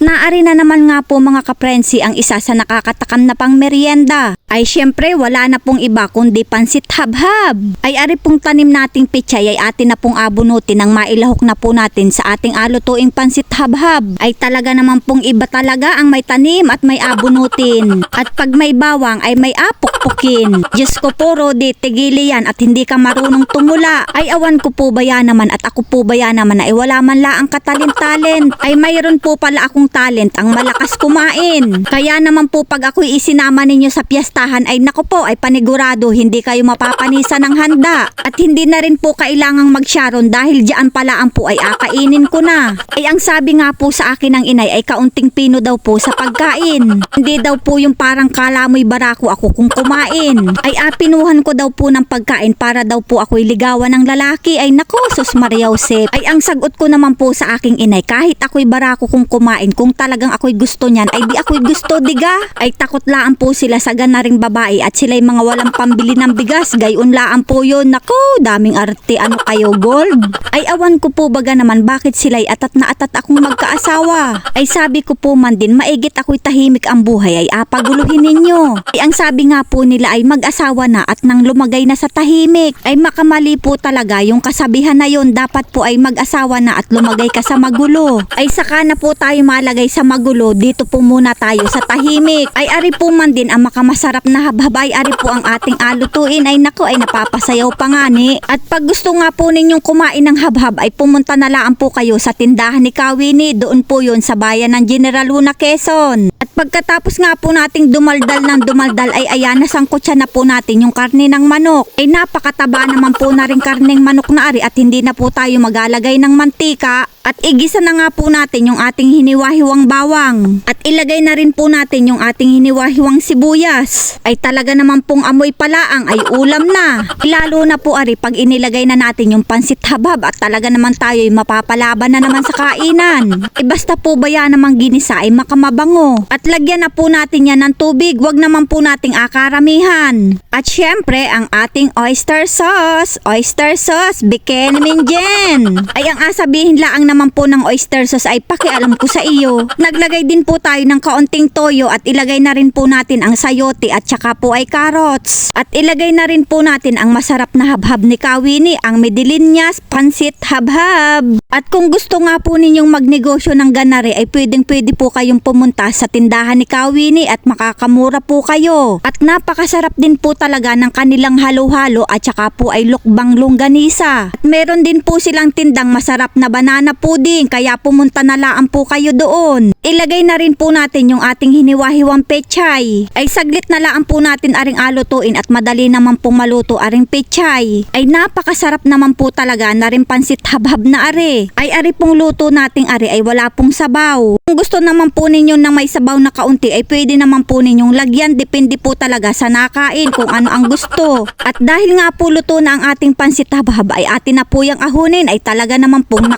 naari na naman nga po mga kaprensi ang isa sa nakakatakam na pang merienda. Ay syempre wala na pong iba kundi pansit habhab. Ay ari pong tanim nating pichay ay atin na pong abunutin ng mailahok na po natin sa ating alutuing pansit habhab. Ay talaga naman pong iba talaga ang may tanim at may abunutin. At pag may bawang ay may apok-pukin. Diyos ko po Rodi, tigili yan at hindi ka marunong tumula. Ay awan ko po ba yan naman at ako po ba yan naman ay wala man la ang katalent-talent. Ay mayroon po pala akong talent ang malakas kumain. Kaya naman po pag ako'y isinama ninyo sa piyestahan ay nako po ay panigurado hindi kayo mapapanisa ng handa. At hindi na rin po kailangang magsyaron dahil diyan pala ang po ay akainin ko na. Ay ang sabi nga po sa akin ng inay ay kaunting pino daw po sa pagkain. Hindi daw po yung parang kalamoy barako ako kung kumain. Ay apinuhan ko daw po ng pagkain para daw po ako'y ligawan ng lalaki. Ay nako, sus Maria Jose. Ay ang sagot ko naman po sa aking inay kahit ako'y barako kung kumain kung talagang ako'y gusto niyan ay di ako'y gusto diga. Ay takot laan po sila sa ganaring babae at sila'y mga walang pambili ng bigas. Gayon laan po yun. Nako, daming arte. Ano kayo, gold? Ay awan ko po baga naman bakit sila'y atat na atat akong magkaasawa. Ay sabi ko po man din maigit ako'y tahimik ang buhay ay apaguluhin ninyo. Ay ang sabi nga po nila ay mag-asawa na at nang lumagay na sa tahimik. Ay makamali po talaga yung kasabihan na yon dapat po ay mag-asawa na at lumagay ka sa magulo. Ay saka na po tayo malagay sa magulo dito po muna tayo sa tahimik. Ay ari po man din ang makamasarap na habhab ay ari po ang ating alutuin ay nako ay napapasayaw pa nga ni. At pag gusto nga po ninyong kumain ng habhab ay pumunta na lang po kayo sa tindahan ni Kawini doon po yon sa bayan ng General Luna, Quezon. At pagkatapos nga po nating dumaldal ng dumaldal ay ayan nasangkotsa na po natin yung karne ng manok. Ay napakataba naman po na rin karneng manok na ari at hindi na po tayo magalagay ng mantika. At igisa na nga po natin yung ating hiniwahiwang bawang. At ilagay na rin po natin yung ating hiniwahiwang sibuyas. Ay talaga naman pong amoy palaang ay ulam na. Lalo na po ari pag inilagay na natin yung pansit habab at talaga naman tayo ay mapapalaban na naman sa kainan. Ay basta po ba yan namang ginisa ay makamabango. At lagyan na po natin yan ng tubig. Wag naman po nating akaramihan. At syempre ang ating oyster sauce. Oyster sauce, bikini dyan. Ay ang asabihin laang naman po ng oyster sauce ay pakialam ko sa iyo. Naglagay din po tayo ng kaunting toyo at ilagay na rin po natin ang sayote at saka po ay carrots. At ilagay na rin po natin ang masarap na habhab ni Kawini, ang medilinyas pansit habhab. At kung gusto nga po ninyong magnegosyo ng ganare ay pwedeng pwede po kayong pumunta sa tindahan ni Kawini at makakamura po kayo. At napakasarap din po talaga ng kanilang halo-halo at saka po ay lukbang longganisa. At meron din po silang tindang masarap na banana pudding kaya pumunta na laan po kayo doon. Ilagay na rin po natin yung ating hiniwahiwang pechay. Ay saglit na laan po natin aring alutuin at madali naman pong maluto aring pechay. Ay napakasarap naman po talaga na rin pansit habhab na are. Ay ari pong luto nating are ay wala pong sabaw. Kung gusto naman po ninyo ng may sabaw na kaunti ay pwede naman po ninyong lagyan. Depende po talaga sa nakain kung ano ang gusto. At dahil nga po luto na ang ating pansit habhab ay atin na po yung ahunin ay talaga naman pong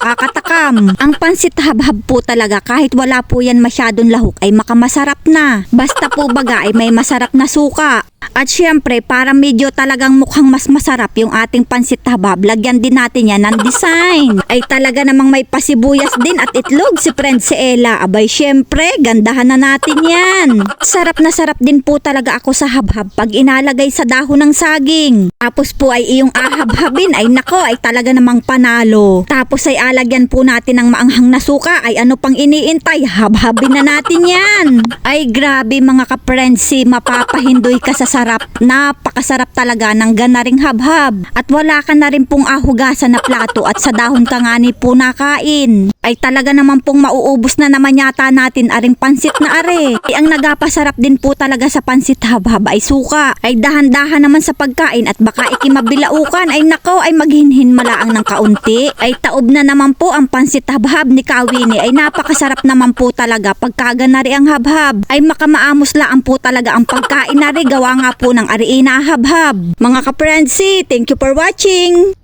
nakakatakam. Ang pansit habhab po talaga kahit wala po yan masyadong lahok ay makamasarap na. Basta po baga ay may masarap na suka. At syempre, para medyo talagang mukhang mas masarap yung ating pansit habab, lagyan din natin yan ng design. Ay talaga namang may pasibuyas din at itlog si friend si Ella. Abay syempre, gandahan na natin yan. Sarap na sarap din po talaga ako sa habhab pag inalagay sa dahon ng saging. Tapos po ay iyong ahabhabin ay nako ay talaga namang panalo. Tapos ay alagyan po natin ng maanghang na suka ay ano pang iniintay, habhabin na natin yan. Ay grabe mga kaprensi, mapapahindoy ka sa sarap. Napakasarap talaga ng ganaring habhab. At wala ka na rin pong ahugasan na plato at sa dahon ka nga ni po nakain. Ay talaga naman pong mauubos na naman yata natin aring pansit na are. Ay ang nagapasarap din po talaga sa pansit habhab ay suka. Ay dahan-dahan naman sa pagkain at baka ikimabilaukan ay nakaw ay maghinhin malaang ng kaunti. Ay taob na naman po ang pansit habhab ni Kawini ay napakasarap naman po talaga pagkaganari ang habhab. Ay makamaamos lang po talaga ang pagkain na rin gawa nga po ng ariina habhab. Mga kaprensi, thank you for watching!